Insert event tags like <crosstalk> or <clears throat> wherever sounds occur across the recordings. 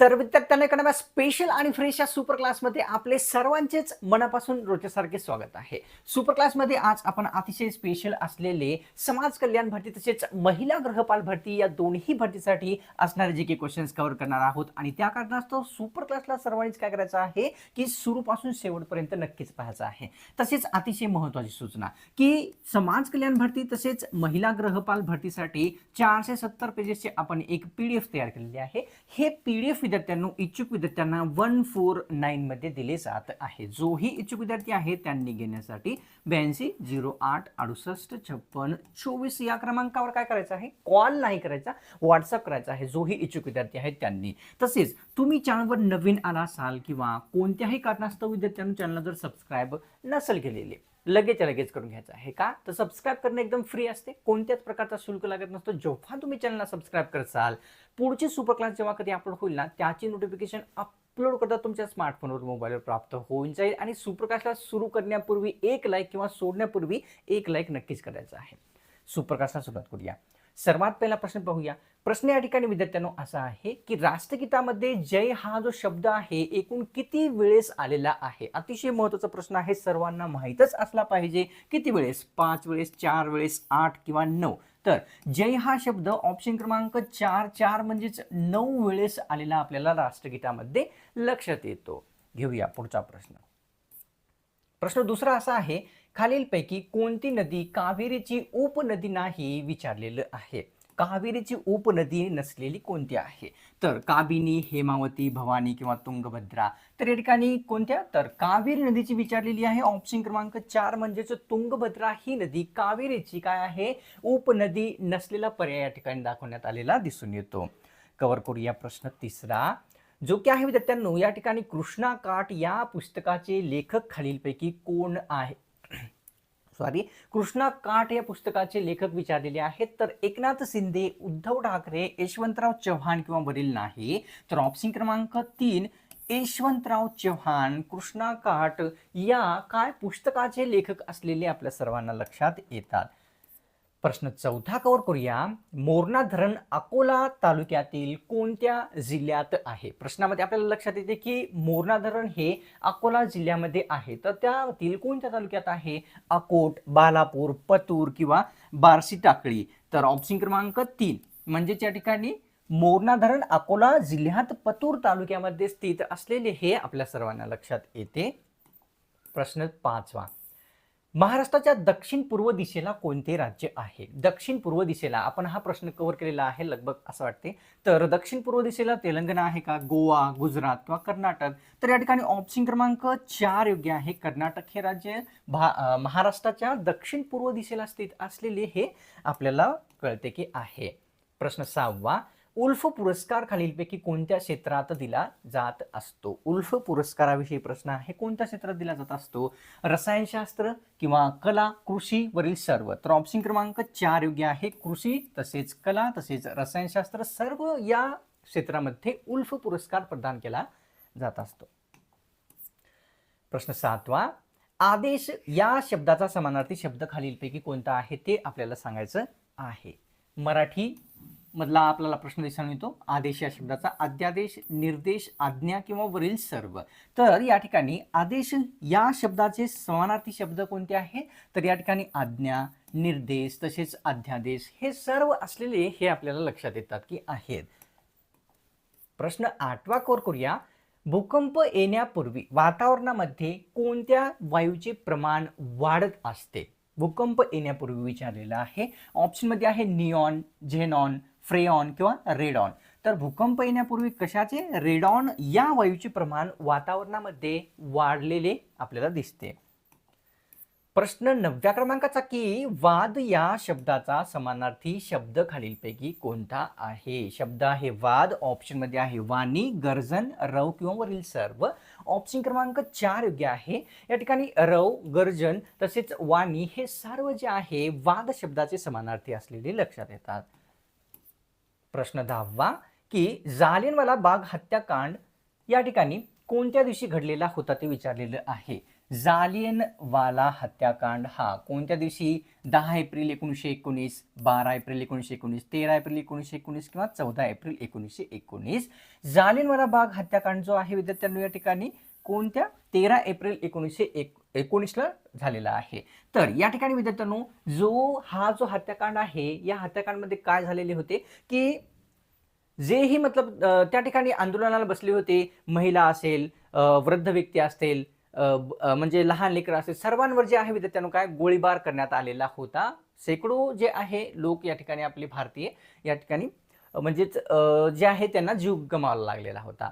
तर विद्यार्थ्यांना एखाद्या स्पेशल आणि फ्रेश या सुपर क्लासमध्ये आपले सर्वांचेच मनापासून रोजच्यासारखे स्वागत आहे. सुपर क्लासमध्ये आज आपण अतिशय स्पेशल असलेले समाज कल्याण भरती तसेच महिला गृहपाल भरती या दोन्ही भरतीसाठी असणारे जे काही क्वेश्चन्स कव्हर करणार आहोत. आणि त्या कारणास्तव सुपर क्लासला सर्वांनीच काय करायचं आहे की सुरूपासून शेवटपर्यंत नक्कीच पाहायचं आहे. तसेच अतिशय महत्त्वाची सूचना की समाज कल्याण भरती तसेच महिला गृहपाल भरतीसाठी चारशे सत्तर पेजेसचे आपण एक पी डी एफ तयार केलेली आहे. हे पी डी एफ विद्यार्थ्यांना इच्छुक विद्यार्थ्यांना वन फोर नाईनमध्ये दिले जात आहे. जोही इच्छुक विद्यार्थी आहे त्यांनी घेण्यासाठी ब्याऐंशी झिरो आठ अडुसष्ट छप्पन चोवीस या क्रमांकावर काय करायचं आहे? कॉल नाही करायचा व्हॉट्सअप करायचा आहे. जोही इच्छुक विद्यार्थी आहेत त्यांनी. तसेच तुम्ही चॅनलवर नवीन आला असाल किंवा कोणत्याही कारणास्तव विद्यार्थ्यांनी चॅनलला जर सबस्क्राईब नसेल केलेले लगेच लगेच करून घ्यायचं आहे का? तर सबस्क्राईब करणं एकदम फ्री असते. कोणत्याच प्रकारचा शुल्क लागत नसतो. जेव्हा तुम्ही चॅनलला सबस्क्राईब करसाल पुढची सुपर क्लास जेव्हा कधी अपलोड होईल ना त्याची नोटिफिकेशन अपलोड करता तुमच्या स्मार्टफोनवर मोबाईलवर प्राप्त होऊन जाईल आणि सुपरकास्टला सुरू करण्यापूर्वी एक लाईक किंवा सोडण्यापूर्वी एक लाईक नक्कीच करायचं आहे. सुपरकास्टला सुरुवात करूया. सर्वात पहिला प्रश्न पाहूया. प्रश्न या ठिकाणी विद्यार्थ्यांनो असा आहे की राष्ट्रगीतामध्ये जय हा जो शब्द आहे एकूण किती वेळेस आलेला आहे? अतिशय महत्त्वाचा प्रश्न आहे. सर्वांना माहीतच असला पाहिजे किती वेळेस? पाच वेळेस चार वेळेस आठ किंवा नऊ. तर जय हा शब्द ऑप्शन क्रमांक चार चार म्हणजेच नऊ वेळेस आलेला आपल्याला राष्ट्रगीतामध्ये लक्षात येतो. घेऊया पुढचा प्रश्न. प्रश्न दुसरा असा आहे खालीलपैकी कोणती नदी कावेरीची उपनदी नाही विचारलेलं आहे? कावेरीची उपनदी नसलेली कोणती आहे? तर काबिनी हेमावती भवानी किंवा तुंगभद्रा. तर या ठिकाणी कोणत्या? तर कावेरी नदीची विचारलेली आहे. ऑप्शन क्रमांक चार म्हणजेच तुंगभद्रा ही नदी कावेरीची काय आहे? उपनदी नसलेला पर्याय या ठिकाणी दाखवण्यात आलेला दिसून येतो. कवर करूया प्रश्न तिसरा. जो की आहे विद्यार्थ्यांनो या ठिकाणी कृष्णा काट या पुस्तकाचे लेखक खालीलपैकी कोण आहे? सॉरी कृष्णा काट या पुस्तकाचे लेखक विचारलेले आहेत. तर एकनाथ शिंदे उद्धव ठाकरे यशवंतराव चव्हाण किंवा वरील नाही तर ऑप्शन क्रमांक तीन यशवंतराव चव्हाण कृष्णा काट या काय पुस्तकाचे लेखक असलेले आपल्या सर्वांना लक्षात येतात. प्रश्न चौथा कवर करूया. मोरणा धरण अकोला तालुक्यातील कोणत्या जिल्ह्यात आहे? प्रश्नामध्ये आपल्याला लक्षात येते की मोरणा धरण हे अकोला जिल्ह्यामध्ये आहे. तर त्यातील कोणत्या तालुक्यात आहे? अकोट बालापूर पतूर किंवा बार्शी टाकळी. तर ऑप्शन क्रमांक तीन. म्हणजेच या ठिकाणी मोरणा धरण अकोला जिल्ह्यात पतूर तालुक्यामध्ये स्थित असलेले हे आपल्या सर्वांना लक्षात येते. प्रश्न पाचवा. महाराष्ट्राच्या दक्षिण पूर्व दिशेला कोणते राज्य आहे? दक्षिण पूर्व दिशेला आपण हा प्रश्न कव्हर केलेला आहे लगभग असं वाटते. तर दक्षिण पूर्व दिशेला तेलंगणा आहे का? गोवा गुजरात किंवा कर्नाटक. तर या ठिकाणी ऑप्शन क्रमांक चार योग्य आहे. कर्नाटक हे राज्य भा महाराष्ट्राच्या दक्षिण पूर्व दिशेला स्थित असलेले हे आपल्याला कळते की आहे. प्रश्न सहावा उल्फ पुरस्कार खालीलपैकी कोणत्या क्षेत्रात दिला जात असतो? उल्फ पुरस्काराविषयी प्रश्न आहे. कोणत्या क्षेत्रात दिला जात असतो? रसायनशास्त्र किंवा कला कृषी वरील सर्व. तर ऑप्शन क्रमांक चार योग्य आहे. कृषी तसेच कला तसेच रसायनशास्त्र सर्व या क्षेत्रामध्ये उल्फ पुरस्कार प्रदान केला जात असतो. प्रश्न सातवा. आदेश या शब्दाचा समानार्थी शब्द खालीलपैकी कोणता आहे ते आपल्याला सांगायचं आहे. मराठी मधला आपल्याला प्रश्न दिसून येतो. आदेश या शब्दाचा अध्यादेश निर्देश आज्ञा किंवा वरील सर्व. तर या ठिकाणी आदेश या शब्दाचे समानार्थी शब्द कोणते आहे? तर या ठिकाणी आज्ञा निर्देश तसेच अध्यादेश हे सर्व असलेले हे आपल्याला लक्षात येतात की आहेत. प्रश्न आठवा कोर करूया. भूकंप येण्यापूर्वी वातावरणामध्ये कोणत्या वायूचे प्रमाण वाढत असते? भूकंप येण्यापूर्वी विचारलेलं आहे. ऑप्शनमध्ये आहे नियॉन झेनॉन फ्रेऑन किंवा रेडॉन तर भूकंप येण्यापूर्वी कशाचे? रेडॉन या वायूचे प्रमाण वातावरणामध्ये वाढलेले आपल्याला दिसते. प्रश्न नवव्या क्रमांकाचा की वाद या शब्दाचा समानार्थी शब्द खालीलपैकी कोणता आहे? शब्द आहे वाद ऑप्शनमध्ये आहे वाणी गर्जन रव किंवा वरील सर्व. ऑप्शन क्रमांक चार योग्य आहे. या ठिकाणी रव गर्जन तसेच वाणी हे सर्व जे आहे वाद शब्दाचे समानार्थी असलेले लक्षात येतात. प्रश्न दहावा की जालियनवाला बाग हत्याकांड या ठिकाणी कोणत्या दिवशी घडलेला होता ते विचारलेलं आहे. जालियनवाला हत्याकांड हा कोणत्या दिवशी? दहा एप्रिल एकोणीसशे एकोणीस बारा एप्रिल एकोणीसशे एकोणीस तेरा एप्रिल एकोणीसशे एकोणीस किंवा चौदा एप्रिल एकोणीसशे एकोणीस. जालियनवाला बाग हत्याकांड जो आहे विद्यार्थ्यांनो या ठिकाणी कोणत्या तेरा एप्रिल एकोणीसशे एक एकोणीसला झालेला आहे. तर या ठिकाणी विद्यार्थ्यांनो जो हा जो हत्याकांड आहे या हत्याकांडमध्ये काय झालेले होते? की जेही मतलब त्या ठिकाणी आंदोलनाला बसले होते महिला असेल वृद्ध व्यक्ती असतील म्हणजे लहान लेकरं असेल सर्वांवर जे आहे विद्यार्थ्यांनो काय गोळीबार करण्यात आलेला होता. शेकडो जे आहे लोक या ठिकाणी आपले भारतीय या ठिकाणी म्हणजेच जे आहे त्यांना जीव गमावायला लागलेला होता.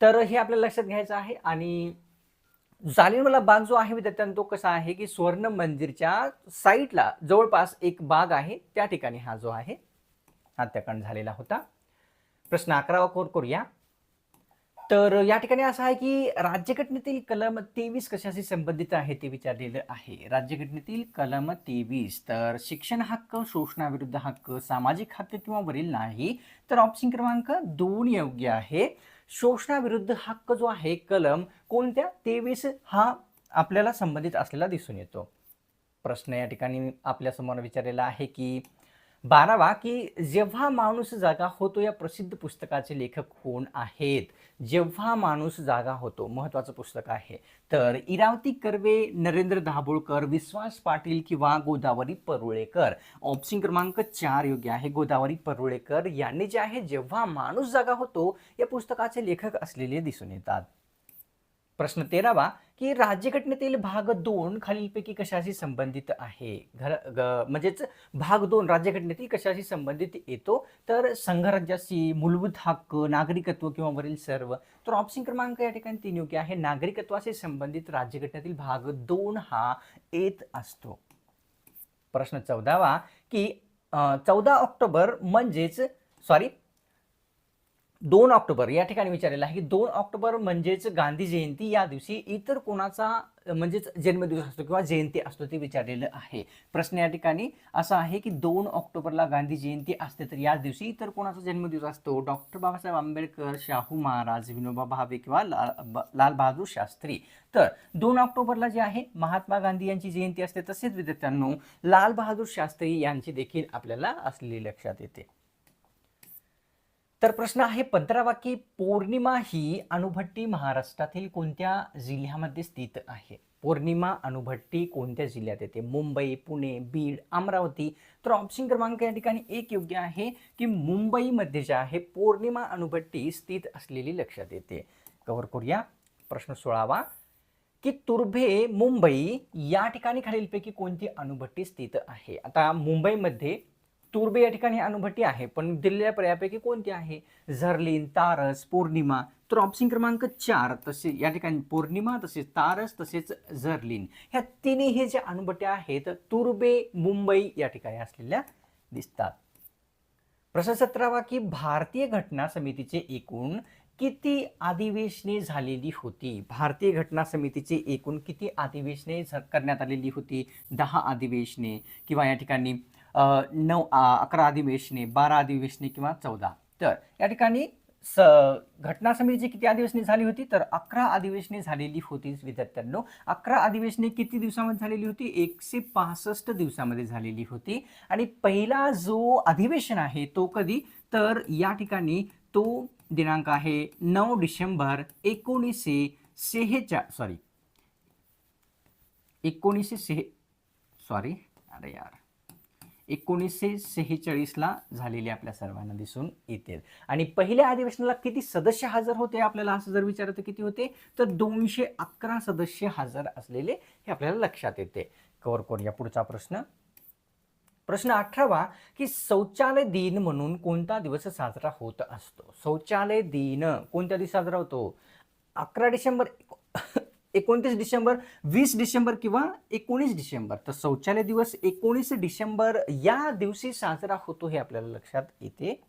तर हे आपल्याला लक्षात घ्यायचं आहे. आणि जालियनवाला बाग जो आहे विद्यार्थ्यांनो तो कसा आहे की स्वर्ण मंदिरच्या साईटला जवळपास एक बाग आहे. त्या ठिकाणी हा जो आहे हत्याकांड झालेला होता. प्रश्न अकरावा कोर करूया. तर या ठिकाणी असं आहे की राज्यघटनेतील कलम तेवीस कशाशी संबंधित आहे ते विचारलेलं आहे. राज्यघटनेतील कलम तेवीस तर शिक्षण हक्क शोषणाविरुद्ध हक्क सामाजिक हक्क किंवा वरील नाही तर ऑप्शन क्रमांक दोन योग्य आहे. शोषणाविरुद्ध हक्क जो आहे कलम कोणत्या? तेवीस हा आपल्याला संबंधित असलेला दिसून येतो. प्रश्न या ठिकाणी आपल्यासमोर विचारलेला आहे की बारावा की जेव्हा माणूस जागा होतो या प्रसिद्ध पुस्तकाचे लेखक कोण आहेत? जेव्हा माणूस जागा होतो महत्वाचं पुस्तक आहे. तर इरावती कर्वे नरेंद्र दाभोळकर विश्वास पाटील किंवा गोदावरी परुळेकर. ऑप्शन क्रमांक चार योग्य आहे. गोदावरी परुळेकर यांनी जे आहे जेव्हा माणूस जागा होतो या पुस्तकाचे लेखक असलेले दिसून येतात. प्रश्न तेरावा की राज्यघटनेतील भाग दोन खालीलपैकी कशाशी संबंधित आहे? घर ग- म्हणजेच भाग दोन राज्यघटनेतील कशाशी संबंधित येतो? तर संघराज्याशी मूलभूत हक्क नागरिकत्व किंवा वरील सर्व तर ऑप्शन क्रमांक या ठिकाणी तीन योग्य आहे. नागरिकत्वाशी संबंधित राज्यघटनेतील भाग दोन हा येत असतो. प्रश्न चौदावा की चौदा ऑक्टोबर म्हणजेच सॉरी दोन ऑक्टोबर या ठिकाणी विचारलेलं आहे की दोन ऑक्टोबर म्हणजेच गांधी जयंती या दिवशी इतर कोणाचा म्हणजेच जन्मदिवस असतो किंवा जयंती असतो ते विचारलेलं आहे. प्रश्न या ठिकाणी असा आहे की दोन ऑक्टोबरला गांधी जयंती असते तर याच दिवशी इतर कोणाचा जन्मदिवस असतो? डॉक्टर बाबासाहेब आंबेडकर शाहू महाराज विनोबा भावे किंवा लाल लालबहादूर लाल बहादूर शास्त्री. तर दोन ऑक्टोबरला जे आहे महात्मा गांधी यांची जयंती असते. तसेच विद्यार्थ्यांनो लाल बहादूर शास्त्री यांची देखील आपल्याला असलेली लक्षात येते. तर प्रश्न आहे पंधरावा की पौर्णिमा ही अणुभट्टी महाराष्ट्रातील कोणत्या जिल्ह्यामध्ये स्थित आहे? पौर्णिमा अणुभट्टी कोणत्या जिल्ह्यात येते? मुंबई पुणे बीड अमरावती. तर ऑप्शन क्रमांक या ठिकाणी एक योग्य आहे की मुंबईमध्ये जे आहे पौर्णिमा अणुभट्टी स्थित असलेली लक्षात येते. कव्हर करूया. प्रश्न सोळावा. की तुर्भे मुंबई या ठिकाणी खालीलपैकी कोणती अणुभट्टी स्थित आहे? आता मुंबईमध्ये तुर्बे या ठिकाणी अणुभट्टी आहे पण दिलेल्या पर्यायापैकी कोणती आहे? झर्लिन तारस पौर्णिमा. तर ऑप्शन क्रमांक चार तसे या ठिकाणी पौर्णिमा तसेच तारस तसेच झर्लिन. ह्या तिन्ही हे ज्या अणुभट्ट्या आहेत तुर्बे मुंबई या ठिकाणी असलेल्या दिसतात. प्रश्न सतरावा की भारतीय घटना समितीचे एकूण किती अधिवेशने झालेली होती? भारतीय घटना समितीचे एकूण किती अधिवेशने करण्यात आलेली होती? दहा अधिवेशने किंवा या ठिकाणी नऊ अकरा अधिवेशने बारा अधिवेशने किंवा चौदा. तर या ठिकाणी स घटना समितीची किती अधिवेशने झाली होती? तर अकरा अधिवेशने झालेली होती विद्यार्थ्यांनो. अकरा अधिवेशने किती दिवसामध्ये झालेली होती? एकशे पासष्ट दिवसामध्ये झालेली होती. आणि पहिला जो अधिवेशन आहे तो कधी? तर या ठिकाणी तो दिनांक आहे नऊ डिसेंबर एकोणीसशे सेहेचा सॉरी एकोणीसशे सेहे सॉरी अरे यार. एकोणीसशे सेहेचाळीसला झालेली आपल्या सर्वांना दिसून येते. आणि पहिल्या अधिवेशनाला किती सदस्य हजर होते आपल्याला असं जर विचारतं किती होते? तर दोनशे अकरा सदस्य हजर असलेले हे आपल्याला लक्षात येते. कवर करूया पुढचा प्रश्न. प्रश्न अठरावा की शौचालय दिन म्हणून कोणता दिवस साजरा होत असतो? शौचालय दिन कोणत्या दिवशी साजरा होतो? अकरा डिसेंबर एकोणतीस डिसेंबर वीस डिसेंबर किंवा एकोणीस डिसेंबर. तर शौचालय दिवस एकोणीस डिसेंबर या दिवशी साजरा होतो हे आपल्याला लक्षात येते.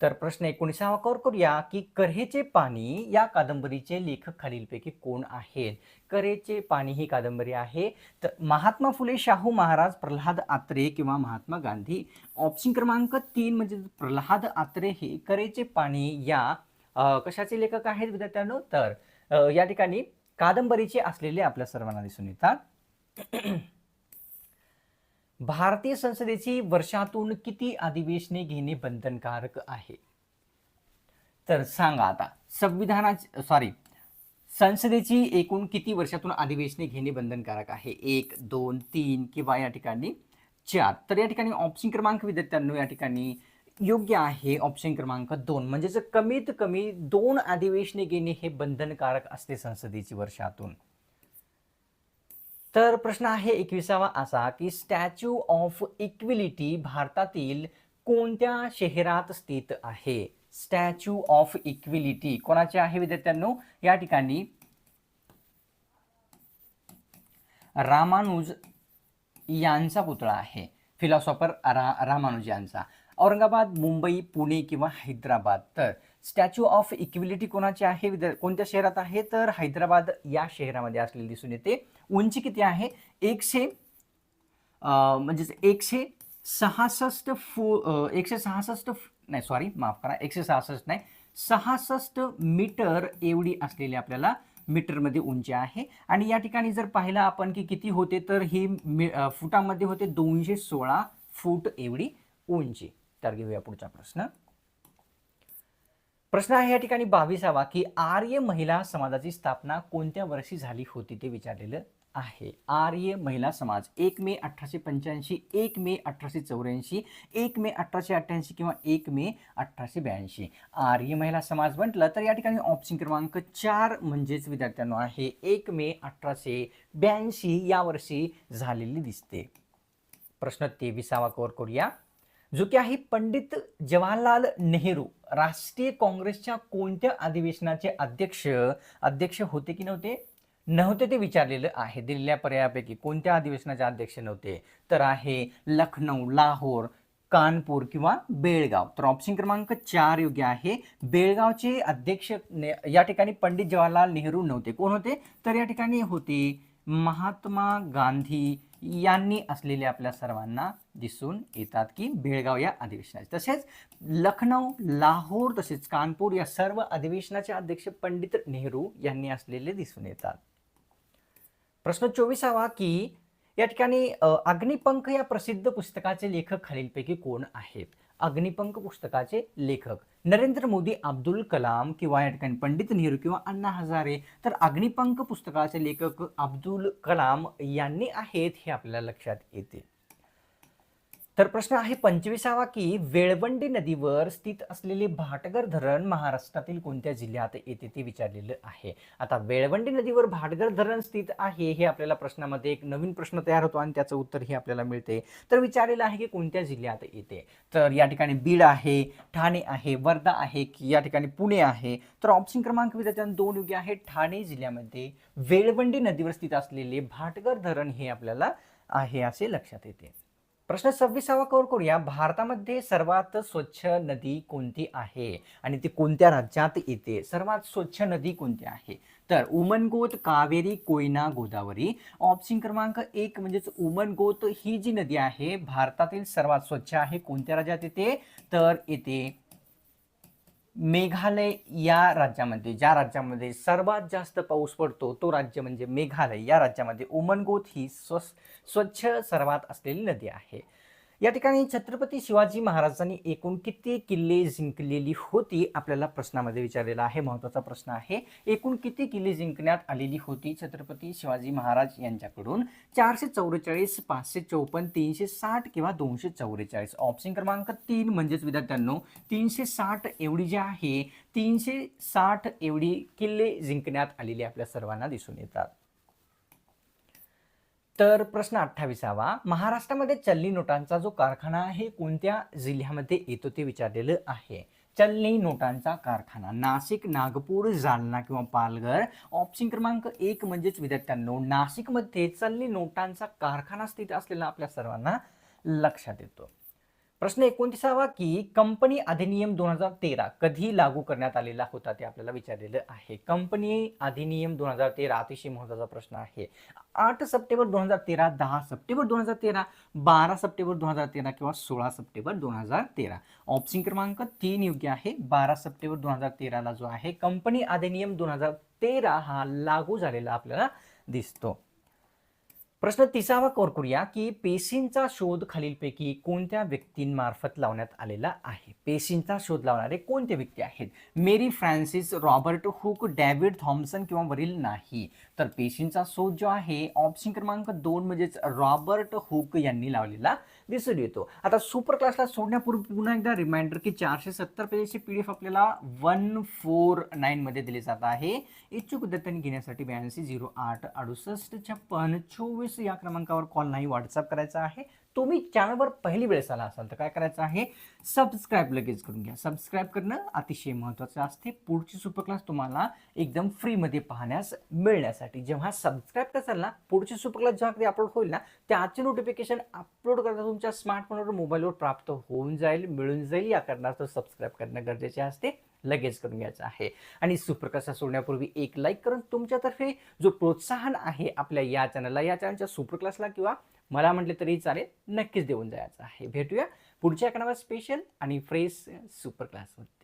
तर प्रश्न एकोणीसावा कवर करूया की करेचे पाणी या कादंबरीचे लेखक खालीलपैकी कोण आहेत? करेचे पाणी ही कादंबरी आहे. तर महात्मा फुले शाहू महाराज प्रल्हाद आत्रे किंवा महात्मा गांधी. ऑप्शन क्रमांक तीन म्हणजे प्रल्हाद आत्रे हे करेचे पाणी या कशाचे लेखक आहेत विद्यार्थ्यांनो? तर या ठिकाणी कादंबरीचे असलेले आपल्या सर्वांना दिसून येतात. <clears throat> भारतीय संसदेची वर्षातून किती अधिवेशने घेणे बंधनकारक आहे? तर सांगा आता संविधानाची सॉरी संसदेची एकूण किती वर्षातून अधिवेशने घेणे बंधनकारक आहे? एक दोन तीन किंवा या ठिकाणी चार. तर या ठिकाणी ऑप्शन क्रमांक विद्यार्थ्यांनो या ठिकाणी योग्य आहे ऑप्शन क्रमांक दोन. म्हणजेच कमीत कमी दोन अधिवेशने घेणे हे बंधनकारक असते संसदेची वर्षातून. तर प्रश्न आहे एकविसावा असा की स्टॅच्यू ऑफ इक्विलिटी भारतातील कोणत्या शहरात स्थित आहे? स्टॅच्यू ऑफ इक्विलिटी कोणाचे आहे विद्यार्थ्यांनो? या ठिकाणी रामानुज यांचा पुतळा आहे. फिलॉसॉफर रा रामानुज यांचा. औरंगाबाद मुंबई पुणे किंवा हैदराबाद. तर स्टॅच्यू ऑफ इक्विलिटी कोणाचे आहे? कोणत्या शहरात आहे? तर हैदराबाद या शहरामध्ये असलेले दिसून येते. उंची किती आहे? एकशे म्हणजेच एकशे सहासष्ट फू एकशे सहासष्ट नाही सॉरी माफ करा एकशे सहासष्ट नाही सहासष्ट मीटर एवढी असलेली आपल्याला मीटरमध्ये उंची आहे. आणि या ठिकाणी जर पाहिलं आपण की किती होते तर ही मी फुटामध्ये होते दोनशे सोळा फूट एवढी उंची. तर घेऊया पुढचा प्रश्न. प्रश्न आहे या ठिकाणी बावीसावा की आर्य महिला समाजाची स्थापना कोणत्या वर्षी झाली होती ते विचारलेलं आहे. आर्य महिला समाज एक मे अठराशे पंच्याऐंशी एक मे अठराशे चौऱ्याऐंशी एक मे अठराशे अठ्ठ्याऐंशी किंवा एक मे अठराशे ब्याऐंशी. आर्य महिला समाज म्हटलं तर या ठिकाणी ऑप्शन क्रमांक चार म्हणजेच विद्यार्थ्यांनो आहे. एक मे अठराशे ब्याऐंशी या वर्षी झालेली दिसते. प्रश्न तेविसावा कवर करूया. जो की आहे पंडित जवाहरलाल नेहरू राष्ट्रीय काँग्रेसच्या कोणत्या अधिवेशनाचे अध्यक्ष अध्यक्ष होते की नव्हते? नव्हते ते विचारलेलं आहे. दिलेल्या पर्यायापैकी कोणत्या अधिवेशनाचे अध्यक्ष नव्हते? तर आहे लखनौ लाहोर कानपूर किंवा बेळगाव. तर ऑप्शन क्रमांक चार योग्य आहे. बेळगावचे अध्यक्ष या ठिकाणी पंडित जवाहरलाल नेहरू नव्हते. कोण होते? तर या ठिकाणी होते महात्मा गांधी यांनी असलेले आपल्या सर्वांना दिसून येतात की बेळगाव या अधिवेशनाचे. तसेच लखनौ लाहोर तसेच कानपूर या सर्व अधिवेशनाचे अध्यक्ष पंडित नेहरू यांनी असलेले दिसून येतात. प्रश्न चोवीसावा की या ठिकाणी अग्निपंख या प्रसिद्ध पुस्तकाचे लेखक खालीलपैकी कोण आहेत? अग्निपंख पुस्तकाचे लेखक नरेंद्र मोदी अब्दुल कलाम किंवा या ठिकाणी पंडित नेहरू किंवा अण्णा हजारे तर अग्निपंख पुस्तकाचे लेखक अब्दुल कलाम यांनी आहेत हे आपल्याला लक्षात येते. तर प्रश्न आहे पंचवीसावा की वेळवंडी नदीवर स्थित असलेले भाटगर धरण महाराष्ट्रातील कोणत्या जिल्ह्यात येते ते विचारलेलं आहे. आता वेळवंडी नदीवर भाटगर धरण स्थित आहे हे आपल्याला प्रश्नामध्ये एक नवीन प्रश्न तयार होतो आणि त्याचं उत्तर हे आपल्याला मिळते. तर विचारलेलं आहे की कोणत्या जिल्ह्यात येते? तर या ठिकाणी बीड आहे ठाणे आहे वर्धा आहे की या ठिकाणी पुणे आहे. तर ऑप्शन क्रमांक विद्यार्थ्यांना दोन योग्य आहे ठाणे जिल्ह्यामध्ये वेळवंडी नदीवर स्थित असलेले भाटगर धरण हे आपल्याला आहे असे लक्षात येते. प्रश्न सव्वीसावा कवर करूया. भारतामध्ये सर्वात स्वच्छ नदी कोणती आहे? आणि ती कोणत्या राज्यात येते? सर्वात स्वच्छ नदी कोणती आहे? तर उमनगोत कावेरी कोयना गोदावरी. ऑप्शन क्रमांक एक म्हणजेच उमनगोत ही जी नदी आहे भारतातील सर्वात स्वच्छ आहे कोणत्या राज्यात येते? तर येते मेघालय या राज्यामध्ये ज्या राज्यामध्ये सर्वात जास्त पाऊस पडतो तो राज्य म्हणजे मेघालय. या राज्यामध्ये उमनगोत ही स्व स्वच्छ सर्वात असलेली नदी आहे. या ठिकाणी छत्रपती शिवाजी महाराजांनी एकूण किती किल्ले जिंकलेली होती आपल्याला प्रश्नामध्ये विचारलेला आहे महत्त्वाचा प्रश्न आहे. एकूण किती किल्ले जिंकण्यात आलेली होती छत्रपती शिवाजी महाराज यांच्याकडून? चारशे चौवेचाळीस पाचशे चौपन्न तीनशे साठ किंवा दोनशे चौवेचाळीस? ऑप्शन क्रमांक तीन म्हणजेच विद्यार्थ्यांनो तीनशे साठ एवढी जी आहे तीनशे साठ एवढी किल्ले जिंकण्यात आलेली आपल्या सर्वांना दिसून येतात. तर प्रश्न अठ्ठावीसावा. महाराष्ट्रामध्ये चलनी नोटांचा जो कारखाना आहे कोणत्या जिल्ह्यामध्ये येतो ते विचारलेलं आहे. चलनी नोटांचा कारखाना नाशिक नागपूर जालना किंवा पालघर. ऑप्शन क्रमांक एक म्हणजेच विद्यार्थ्यांनो नाशिकमध्ये चलनी नोटांचा कारखाना स्थित असलेला आपल्या सर्वांना लक्षात येतो. प्रश्न एकोणतीसावा की कंपनी अधिनियम दोन हजार तेरा कधी लागू करण्यात आलेला होता ते आपल्याला विचारलेलं आहे. कंपनी अधिनियम दोन हजार तेरा अतिशय महत्त्वाचा प्रश्न आहे. आठ सप्टेंबर दोन हजार तेरा दहा सप्टेंबर दोन हजार तेरा बारा सप्टेंबर दोन हजार तेरा किंवा सोळा सप्टेंबर दोन हजार तेरा. ऑप्शन क्रमांक तीन योग्य आहे. बारा सप्टेंबर दोन हजार तेराला जो आहे कंपनी अधिनियम दोन हजार तेरा हा लागू झालेला आपल्याला दिसतो. प्रश्न तिसावा कव्हर करूया की पेशींचा शोध खालीलपैकी कोणत्या व्यक्तींमार्फत लावण्यात आलेला आहे? पेशींचा शोध लावणारे कोणते व्यक्ती आहेत? Mary Francis Robert Hooke David Thomson किंवा वरील नाही. तर पेशींचा शोध जो आहे ऑप्शन क्रमांक दोन म्हणजेच रॉबर्ट हुक यांनी लावलेला दिसून येतो. आता सुपर क्लासला सोडण्यापूर्वी पुन्हा एकदा रिमाइंडर की चारशे सत्तर पेजेसची पी डी एफ आपल्याला वन फोर नाईनमध्ये दिली जात आहे. इच्छुक विद्यार्थ्यांनी घेण्यासाठी ब्याऐंशी झिरो आठ अडुसष्ट छप्पन चोवीस या क्रमांकावर कॉल नाही व्हॉट्सअप करायचा आहे. तुम्ही चॅनलवर पहिली वेळेस आला असाल तर काय करायचं आहे? सबस्क्राईब लगेच करून घ्या. सबस्क्राईब करणं अतिशय महत्त्वाचं असते. पुढची सुपर क्लास तुम्हाला एकदम फ्रीमध्ये पाहण्यास मिळण्यासाठी. जेव्हा सबस्क्राईब कराल ना पुढची सुपर क्लास जेव्हा कधी अपलोड होईल ना त्याचे नोटिफिकेशन अपलोड करता तुमच्या स्मार्टफोनवर मोबाईलवर प्राप्त होऊन जाईल मिळून जाईल. या कारणास्तव सबस्क्राईब करणं गरजेचे असते. लगेच करून घ्यायचं आहे. आणि सुप्रकाशा सोडण्यापूर्वी एक लाईक करून तुमच्यातर्फे जो प्रोत्साहन आहे आपल्या या चॅनलला या चॅनलच्या सुपर क्लासला किंवा मला म्हटले तरी चालेल नक्कीच देऊन जायचं आहे. भेटूया पुढच्या एका स्पेशल आणि फ्रेश सुपर क्लासमध्ये